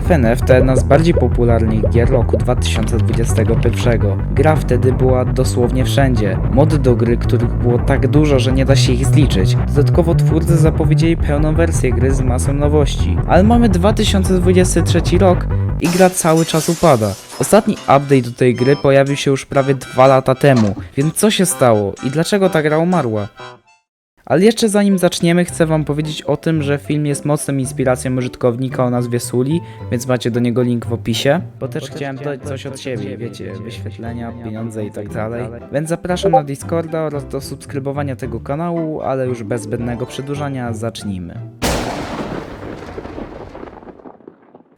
FNF to jedna z bardziej popularnych gier roku 2021. Gra wtedy była dosłownie wszędzie. Mody do gry, których było tak dużo, że nie da się ich zliczyć. Dodatkowo twórcy zapowiedzieli pełną wersję gry z masą nowości. Ale mamy 2023 rok i gra cały czas upada. Ostatni update do tej gry pojawił się już prawie dwa lata temu, więc co się stało i dlaczego ta gra umarła? Ale jeszcze zanim zaczniemy, chcę wam powiedzieć o tym, że film jest mocną inspiracją użytkownika o nazwie Suli, więc macie do niego link w opisie. Bo też chciałem dodać coś od siebie, wiecie, wyświetlenia, pieniądze i tak dalej. Więc zapraszam na Discorda oraz do subskrybowania tego kanału, ale już bez zbędnego przedłużania zacznijmy.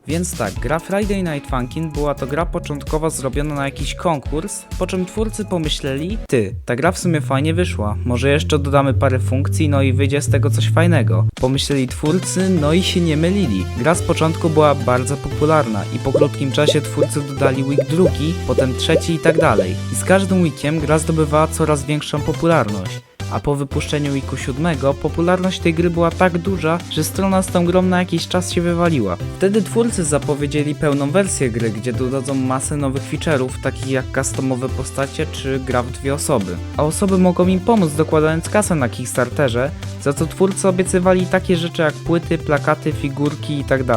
Więc tak, gra Friday Night Funkin' była to gra początkowo zrobiona na jakiś konkurs, po czym twórcy pomyśleli, ty, ta gra w sumie fajnie wyszła, może jeszcze dodamy parę funkcji, no i wyjdzie z tego coś fajnego. Pomyśleli twórcy, no i się nie mylili. Gra z początku była bardzo popularna i po krótkim czasie twórcy dodali week drugi, potem trzeci i tak dalej. I z każdym weekiem gra zdobywała coraz większą popularność a po wypuszczeniu Wiku 7 popularność tej gry była tak duża, że strona z tą grą na jakiś czas się wywaliła. Wtedy twórcy zapowiedzieli pełną wersję gry, gdzie dodadzą masę nowych feature'ów, takich jak customowe postacie czy gra w dwie osoby. A osoby mogą im pomóc dokładając kasę na Kickstarterze, za co twórcy obiecywali takie rzeczy jak płyty, plakaty, figurki itd.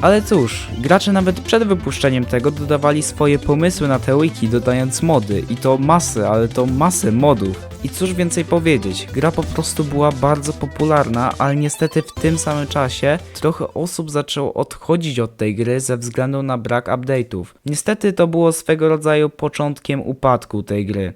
Ale cóż, gracze nawet przed wypuszczeniem tego dodawali swoje pomysły na te wiki, dodając mody i to masę, ale to masę modów. I cóż więcej powiedzieć, gra po prostu była bardzo popularna, ale niestety w tym samym czasie trochę osób zaczęło odchodzić od tej gry ze względu na brak update'ów. Niestety to było swego rodzaju początkiem upadku tej gry.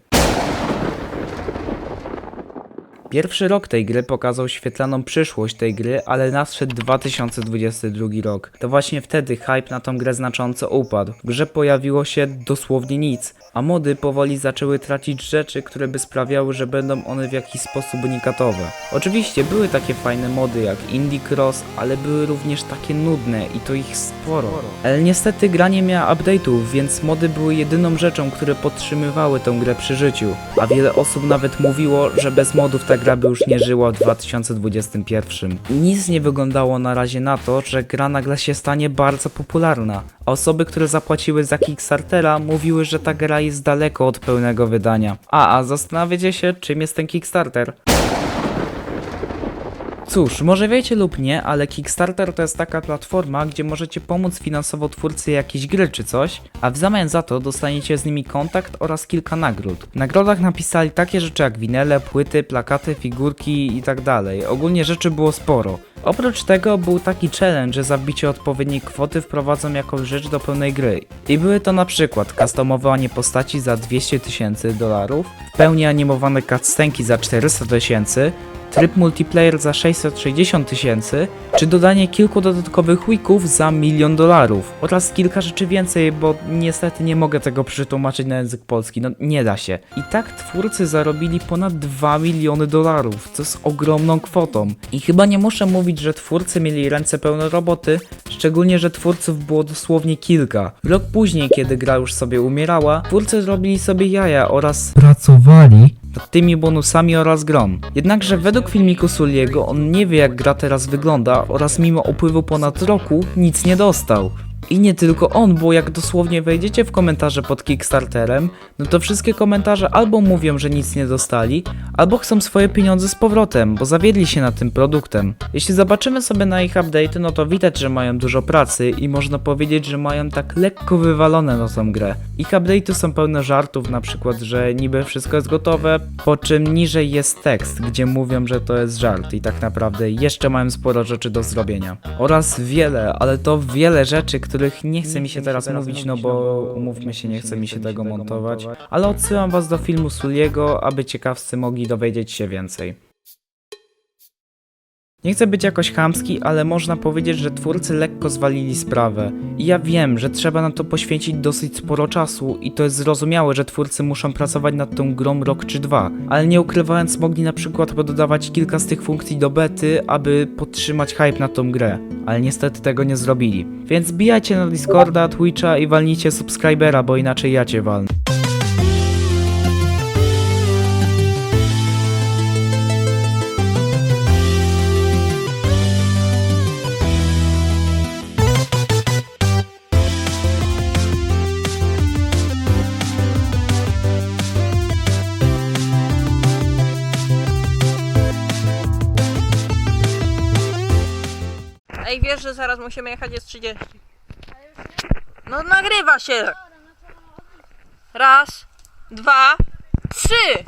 Pierwszy rok tej gry pokazał świetlaną przyszłość tej gry, ale nadszedł 2022 rok. To właśnie wtedy hype na tą grę znacząco upadł. W grze pojawiło się dosłownie nic, a mody powoli zaczęły tracić rzeczy, które by sprawiały, że będą one w jakiś sposób unikatowe. Oczywiście były takie fajne mody jak Indie Cross, ale były również takie nudne i to ich sporo. Ale niestety gra nie miała update'ów, więc mody były jedyną rzeczą, które podtrzymywały tę grę przy życiu. A wiele osób nawet mówiło, że bez modów ta gra by już nie żyła w 2021. Nic nie wyglądało na razie na to, że gra nagle się stanie bardzo popularna. Osoby, które zapłaciły za Kickstartera, mówiły, że ta gra jest daleko od pełnego wydania. A, a zastanawiacie się, czym jest ten Kickstarter? Cóż, może wiecie lub nie, ale Kickstarter to jest taka platforma, gdzie możecie pomóc finansowo twórcy jakiejś gry czy coś, a w zamian za to dostaniecie z nimi kontakt oraz kilka nagród. W nagrodach napisali takie rzeczy jak winele, płyty, plakaty, figurki i tak. Ogólnie rzeczy było sporo. Oprócz tego był taki challenge, że za wbicie odpowiedniej kwoty wprowadzą jakąś rzecz do pełnej gry. I były to na przykład customowanie postaci za 200 tysięcy dolarów, w pełni animowane cutscenki za 400 tysięcy, tryb multiplayer za 660 tysięcy, czy dodanie kilku dodatkowych weeków za milion dolarów oraz kilka rzeczy więcej, bo niestety nie mogę tego przetłumaczyć na język polski, no nie da się. I tak twórcy zarobili ponad 2 miliony dolarów, co jest ogromną kwotą. I chyba nie muszę mówić, że twórcy mieli ręce pełne roboty, szczególnie, że twórców było dosłownie kilka. Rok później, kiedy gra już sobie umierała, twórcy zrobili sobie jaja oraz pracowali nad tymi bonusami oraz grom. Jednakże według filmiku Suliego on nie wie jak gra teraz wygląda oraz mimo upływu ponad roku nic nie dostał. I nie tylko on, bo jak dosłownie wejdziecie w komentarze pod Kickstarterem, no to wszystkie komentarze albo mówią, że nic nie dostali, albo chcą swoje pieniądze z powrotem, bo zawiedli się nad tym produktem. Jeśli zobaczymy sobie na ich update'y, no to widać, że mają dużo pracy i można powiedzieć, że mają tak lekko wywalone na tą grę. Ich update'y są pełne żartów, na przykład, że niby wszystko jest gotowe, po czym niżej jest tekst, gdzie mówią, że to jest żart i tak naprawdę jeszcze mają sporo rzeczy do zrobienia. Oraz wiele, ale to wiele rzeczy, których nie chce mi się teraz mówić, no bo umówmy się, nie chce mi się tego montować, ale odsyłam was do filmu Suliego, aby ciekawscy dowiedzieć się więcej. Nie chcę być jakoś chamski, ale można powiedzieć, że twórcy lekko zwalili sprawę. I ja wiem, że trzeba na to poświęcić dosyć sporo czasu i to jest zrozumiałe, że twórcy muszą pracować nad tą grą rok czy dwa. Ale nie ukrywając, mogli na przykład dodawać kilka z tych funkcji do bety, aby podtrzymać hype na tą grę. Ale niestety tego nie zrobili. Więc bijajcie na Discorda, Twitcha i walnijcie subskrybera, bo inaczej ja cię walnę. Ej, wiesz, że zaraz musimy jechać, jest 30. No nagrywa się! Raz, dwa, trzy!